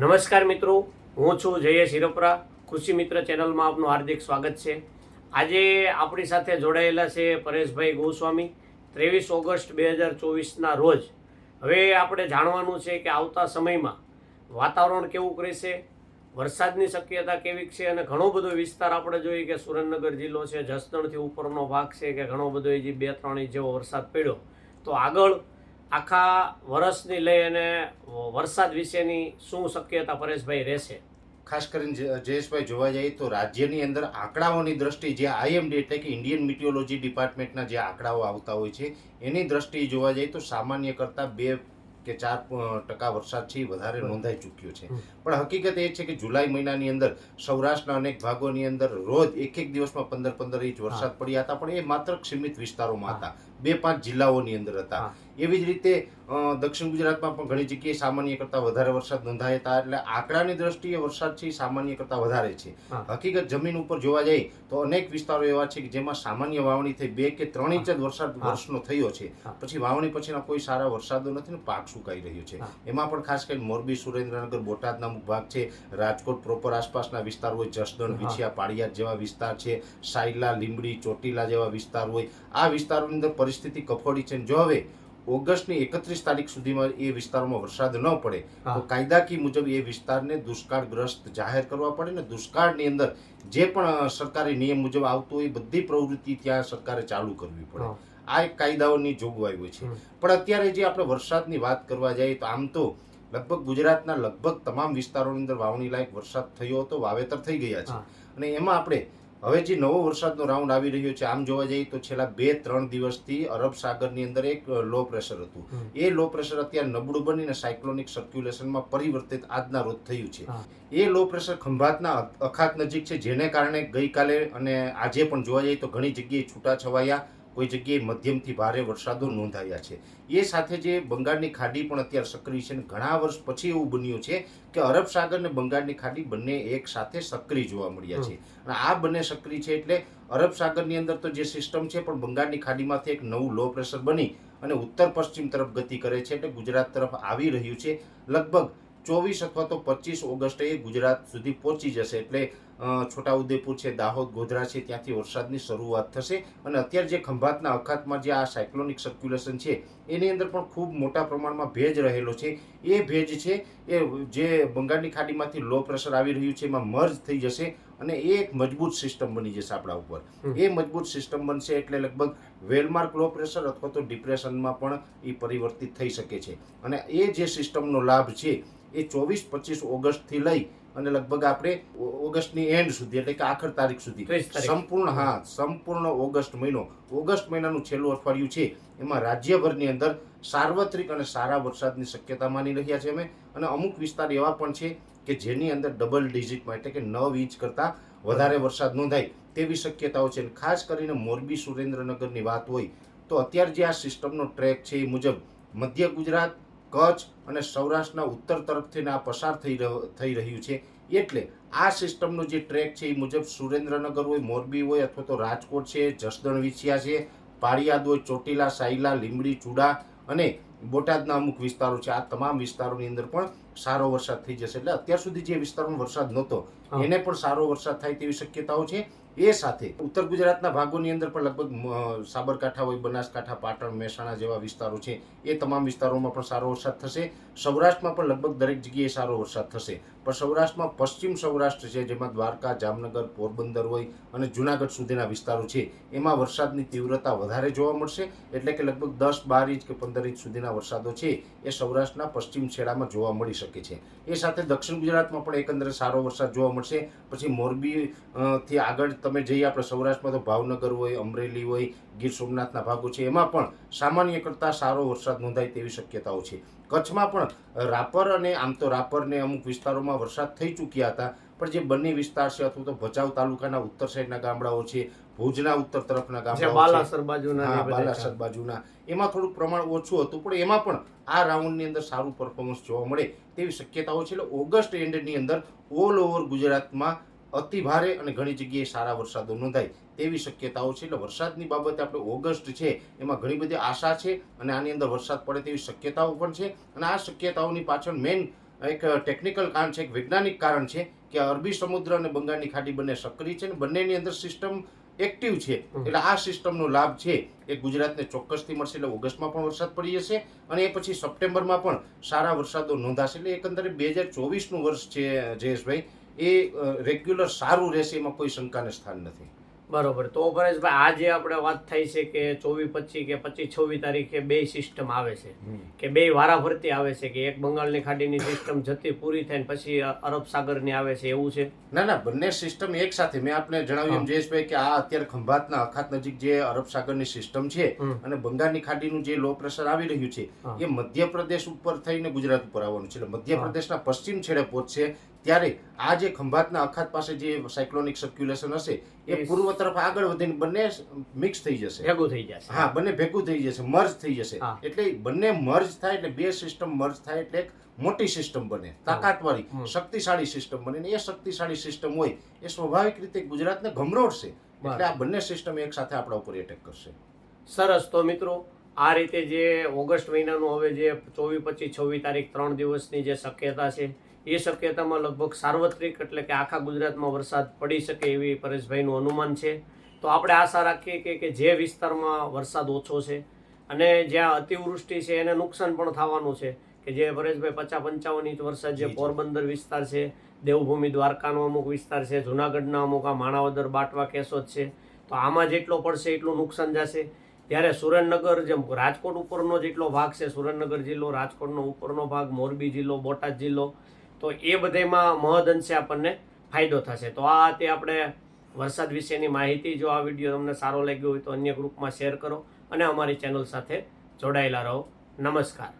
નમસ્કાર મિત્રો, હું છું જયેશ શિરોપરા કૃષિ મિત્ર ચેનલમાં આપનું હાર્દિક સ્વાગત છે. આજે આપણી સાથે જોડાયેલા છે પરેશભાઈ ગોસ્વામી. ત્રેવીસ ઓગસ્ટ બે હજાર ચોવીસના રોજ. હવે આપણે જાણવાનું છે કે આવતા સમયમાં વાતાવરણ કેવું રહેશે, વરસાદની શક્યતા કેવી છે અને ઘણો બધો વિસ્તાર આપણે જોઈએ કે સુરેન્દ્રનગર જિલ્લો છે, જસદણથી ઉપરનો ભાગ છે કે ઘણો બધો જે બે ત્રણ જેવો વરસાદ પડ્યો. તો આગળ આખા વર્ષની લઈ અને વરસાદ વિશેની શું શક્યતા પરેશભાઈ રહેશે? ખાસ કરીને જયેશભાઈ જોવા જઈએ તો રાજ્યની અંદર આંકડાઓની દ્રષ્ટિ જે આઈએમડી એટલે કે ઇન્ડિયન મિટિયોલોજી ડિપાર્ટમેન્ટના જે આંકડાઓ આવતા હોય છે એની દ્રષ્ટિએ જોવા જઈએ તો સામાન્ય કરતાં બે કે ચાર ટકા વરસાદ છે એ વધારે નોંધાઈ ચૂક્યો છે. પણ હકીકત એ છે કે જુલાઈ મહિનાની અંદર સૌરાષ્ટ્રના અનેક ભાગોની અંદર રોજ એક એક દિવસમાં પંદર પંદર ઇંચ વરસાદ પડ્યા હતા પણ એ માત્ર સીમિત વિસ્તારોમાં હતા. બે પાંચ જિલ્લાઓની અંદર હતા. એવી જ રીતે દક્ષિણ ગુજરાતમાં પણ ઘણી જગ્યાએ સામાન્ય કરતાં વધારે વરસાદ નોંધાયા હતા. એટલે આંકડાની દ્રષ્ટિએ વરસાદ છે સામાન્ય કરતાં વધારે છે. હકીકત જમીન ઉપર જોવા જઈએ તો અનેક વિસ્તારો એવા છે કે જેમાં સામાન્ય વાવણી થઈ બે કે ત્રણ ઇંચ જ વરસાદ વર્ષનો થયો છે. પછી વાવણી પછીના કોઈ સારા વરસાદો નથી ને પાક સુકાઈ રહ્યો છે. એમાં પણ ખાસ કરીને મોરબી સુરેન્દ્રનગર બોટાદના અમુક ભાગ છે. રાજકોટ પ્રોપર આસપાસના વિસ્તાર હોય જસદણ વિછિયા પાળિયાદ જેવા વિસ્તાર છે. સાયલા લીંબડી ચોટીલા જેવા વિસ્તાર હોય. આ વિસ્તારોની અંદર પરિસ્થિતિ કફોડી છે જો હવે ઓગસ્ટની એકત્રીસ તારીખ સુધીમાં એ વિસ્તારોમાં વરસાદ ન પડે. તો કાયદાકી મુજબ એ વિસ્તારને દુષ્કાળગ્રસ્ત જાહેર કરવા પડે ને દુષ્કાળની અંદર જે પણ સરકારી નિયમ મુજબ આવતું હોય એ બધી પ્રવૃત્તિ ત્યાં સરકારે ચાલુ કરવી પડે. આ એક કાયદાઓની જોગવાઈ હોય છે પણ અત્યારે જે આપણે વરસાદની વાત કરવા જઈએ તો આમ તો લગભગ ગુજરાતના લગભગ તમામ વિસ્તારોની અંદર વાવણી લાયક વરસાદ થયો હતો વાવેતર થઈ ગયા છે. અને એમાં આપણે હવે જે નવો વરસાદનો રાઉન્ડ આવી રહ્યો છે આમ જોવા જઈએ તો છેલ્લા બે ત્રણ દિવસથી અરબ સાગરની અંદર એક લો પ્રેશર હતું. એ લો પ્રેશર અત્યારે નબળું બનીને સાયક્લોનિક સર્ક્યુલેશનમાં પરિવર્તિત આજના રોજ થયું છે. એ લો પ્રેશર ખંભાતના અખાત નજીક છે જેને કારણે ગઈકાલે અને આજે પણ જોવા જઈએ તો ઘણી જગ્યાએ છૂટાછવાયા કોઈ જગ્યાએ મધ્યમથી ભારે વરસાદો નોંધાયા છે. એ સાથે જે બંગાળની ખાડી પણ અત્યારે સક્રિય છે અને ઘણા વર્ષ પછી એવું બન્યું છે કે અરબ સાગર અને બંગાળની ખાડી બંને એક સાથે સક્રિય જોવા મળ્યા છે. અને આ બંને સક્રિય છે એટલે અરબ સાગરની અંદર તો જે સિસ્ટમ છે પણ બંગાળની ખાડીમાંથી એક નવું લો પ્રેશર બની અને ઉત્તર પશ્ચિમ તરફ ગતિ કરે છે એટલે ગુજરાત તરફ આવી રહ્યું છે. લગભગ ચોવીસ અથવા તો પચીસ ઓગસ્ટે એ ગુજરાત સુધી પહોંચી જશે એટલે છોટાઉદેપુર છે દાહોદ ગોધરા છે ત્યાંથી વરસાદની શરૂઆત થશે. અને અત્યારે જે ખંભાતના અખાતમાં જે આ સાયક્લોનિક સર્ક્યુલેશન છે એની અંદર પણ ખૂબ મોટા પ્રમાણમાં ભેજ રહેલો છે. એ ભેજ છે એ જે બંગાળની ખાડીમાંથી લો પ્રેશર આવી રહ્યું છે એમાં મર્જ થઈ જશે અને એ એક મજબૂત સિસ્ટમ બની જશે આપણા ઉપર. એ મજબૂત સિસ્ટમ બનશે એટલે લગભગ વેલમાર્ક લો પ્રેશર અથવા તો ડિપ્રેશનમાં પણ એ પરિવર્તિત થઈ શકે છે. અને એ જે સિસ્ટમનો લાભ છે એ ચોવીસ પચીસ ઓગસ્ટથી લઈ અને લગભગ આપણે ઓગસ્ટની એન્ડ સુધી એટલે કે આખર તારીખ સુધી. 30 સંપૂર્ણ હા સંપૂર્ણ ઓગસ્ટ મહિનો. ઓગસ્ટ મહિનાનું છેલ્લું અઠવાડિયું છે એમાં રાજ્યભરની અંદર સાર્વત્રિક અને સારા વરસાદની શક્યતા માની રહ્યા છે અમે. અને અમુક વિસ્તાર એવા પણ છે કે જેની અંદર ડબલ ડિજિટમાં એટલે કે નવ ઇંચ કરતાં વધારે વરસાદ નોંધાય તેવી શક્યતાઓ છે. અને ખાસ કરીને મોરબી સુરેન્દ્રનગરની વાત હોય તો અત્યારે જે આ સિસ્ટમનો ટ્રેક છે એ મુજબ મધ્ય ગુજરાત કચ્છ અને સૌરાષ્ટ્રના ઉત્તર તરફથી આ પસાર થઈ રહ્યો થઈ રહ્યું છે. એટલે આ સિસ્ટમનો જે ટ્રેક છે એ મુજબ સુરેન્દ્રનગર હોય મોરબી હોય અથવા તો રાજકોટ છે જસદણ વિછિયા છે પાળિયાદ હોય ચોટીલા સાયલા લીંબડી ચુડા અને બોટાદના અમુક વિસ્તારો છે. આ તમામ વિસ્તારોની અંદર પણ સારો વરસાદ થઈ જશે. એટલે અત્યાર સુધી જે વિસ્તારોમાં વરસાદ નહોતો એને પણ સારો વરસાદ થાય તેવી શક્યતાઓ છે. એ સાથે ઉત્તર ગુજરાતના ભાગોની અંદર પણ લગભગ સાબરકાંઠા હોય, બનાસકાંઠા, પાટણ, મહેસાણા જેવા વિસ્તારો છે. એ તમામ વિસ્તારોમાં પણ સારો વરસાદ થશે. સૌરાષ્ટ્રમાં પણ લગભગ દરેક જગ્યાએ સારો વરસાદ થશે. પણ સૌરાષ્ટ્રમાં પશ્ચિમ સૌરાષ્ટ્ર છે, જેમાં દ્વારકા, જામનગર, પોરબંદર હોય અને જુનાગઢ સુધીના વિસ્તારો છે. એમાં વરસાદની તીવ્રતા વધારે જોવા મળશે, એટલે કે લગભગ દસ બાર ઇંચ કે પંદર ઇંચ સુધીના વરસાદો છે એ સૌરાષ્ટ્રના પશ્ચિમ છેડામાં જોવા મળી શકે છે. એ સાથે દક્ષિણ ગુજરાતમાં પણ એકંદરે સારો વરસાદ જોવા મળશે. પછી મોરબી થી આગળ તમે જઈએ આપણે સૌરાષ્ટ્રમાં તો ભાવનગર હોય, અમરેલી હોય, ગીર સોમનાથના ભાગો છે. એમાં પણ સામાન્ય કરતાં સારો વરસાદ નોંધાય તેવી શક્યતાઓ છે. કચ્છમાં પણ રાપર અને આમ તો રાપરને અમુક વિસ્તારોમાં વરસાદ થઈ ચૂક્યા હતા પણ જે બંને વિસ્તાર છે અથવા તો ભચાઉ તાલુકાના ઉત્તર સાઈડના ગામડાઓ છે ભુજના ઉત્તર તરફના ગામડાઓ બાલાસર બાજુના બાલાસર બાજુના. એમાં થોડુંક પ્રમાણ ઓછું હતું પણ એમાં પણ આ રાઉન્ડની અંદર સારું પરફોર્મન્સ જોવા મળે તેવી શક્યતાઓ છે. એટલે ઓગસ્ટ એન્ડની અંદર ઓલ ઓવર ગુજરાતમાં અતિ ભારે અને ઘણી જગ્યાએ સારા વરસાદો નોંધાય તેવી શક્યતાઓ છે. એટલે વરસાદની બાબતે આપણે ઓગસ્ટ છે એમાં ઘણી બધી આશા છે અને આની અંદર વરસાદ પડે તેવી શક્યતાઓ પણ છે. અને આ શક્યતાઓની પાછળ મેઇન એક ટેકનિકલ કારણ છે એક વૈજ્ઞાનિક કારણ છે કે અરબી સમુદ્ર અને બંગાળની ખાડી બંને સક્રિય છે અને બંનેની અંદર સિસ્ટમ એક્ટિવ છે. એટલે આ સિસ્ટમનો લાભ છે એ ગુજરાતને ચોક્કસથી મળશે. એટલે ઓગસ્ટમાં પણ વરસાદ પડી જશે અને એ પછી સપ્ટેમ્બરમાં પણ સારા વરસાદો નોંધાશે. એટલે એકંદરે બે હજાર ચોવીસનું વર્ષ છે જયેશભાઈ. એ રેગ્યુલર સારું રહેશે એમાં કોઈ શંકાને સ્થાન નથી. બરોબર. તો પરેશભાઈ આજે આપણે વાત થઈ છે કે ચોવીસ પચીસ કે પચીસ છવ્વીસ તારીખે બે સિસ્ટમ આવે છે કે બે વારા ફરતી આવે છે કે એક બંગાળની ખાડીની સિસ્ટમ જતી પૂરી થઈને પછી અરબ સાગરની આવે છે એવું છે? ના ના બંને સિસ્ટમ એક સાથે. મેં આપને જણાવ્યું જયેશભાઈ કે આ અત્યારે ખંભાતના અખાત નજીક જે અરબ સાગરની સિસ્ટમ છે અને બંગાળની ખાડીનું જે લો પ્રેશર આવી રહ્યું છે એ મધ્યપ્રદેશ ઉપર થઈને ગુજરાત ઉપર આવવાનું છે. એટલે મધ્યપ્રદેશના પશ્ચિમ છેડે પહોંચશે ત્યારે આ જે ખંભાતના અખાત પાસે જે સાયક્લોનિક સર્ક્યુલેશન હશે એ પૂર્વ તરફ આગળ વધીને બંને મિક્સ થઈ જશે. ભેગું થઈ જશે. હા બંને ભેગું થઈ જશે મર્જ થઈ જશે. એટલે બંને મર્જ થાય એટલે બે સિસ્ટમ મર્જ થાય એટલે એક મોટી સિસ્ટમ બને તાકાતવાળી શક્તિશાળી સિસ્ટમ બને એ શક્તિશાળી સિસ્ટમ હોય એ સ્વાભાવિક રીતે ગુજરાતને ગમરોડશે. એટલે આ બંને સિસ્ટમ એક સાથે આપણા ઉપર એટેક કરશે. સરસ. તો મિત્રો આ રીતે જે ઓગસ્ટ મહિનાનું હવે જે ચોવીસ પચીસ છવ્વીસ તારીખ ત્રણ દિવસની જે શક્યતા છે એ શક્યતામાં લગભગ સાર્વત્રિક એટલે કે આખા ગુજરાતમાં વરસાદ પડી શકે એવી પરેશભાઈનું અનુમાન છે તો આપણે આશા રાખીએ કે કે જે વિસ્તારમાં વરસાદ ઓછો છે અને જ્યાં અતિવૃષ્ટિ છે એને નુકસાન પણ થવાનું છે કે જે પરેશભાઈ પચાસ પંચાવન ઇંચ વરસાદ જે. પોરબંદર વિસ્તાર છે દેવભૂમિ દ્વારકાનો અમુક વિસ્તાર છે જુનાગઢના અમુક આ માણાવદર બાટવા કેશોદ છે તો આમાં જેટલો પડશે એટલું નુકસાન જશે ત્યારે સુરેન્દ્રનગર જેમ રાજકોટ ઉપરનો જેટલો ભાગ છે સુરેન્દ્રનગર જિલ્લો રાજકોટનો ઉપરનો ભાગ મોરબી જિલ્લો બોટાદ જિલ્લો તો એ બધામાં મહદઅંશે આપણને ફાયદો થશે. તો આ તે આપણે વરસાદ વિશેની માહિતી, જો આ વીડિયો તમને સારો લાગ્યો હોય તો અન્ય ગ્રુપમાં શેર કરો અને અમારી ચેનલ સાથે જોડાયેલા રહો. નમસ્કાર.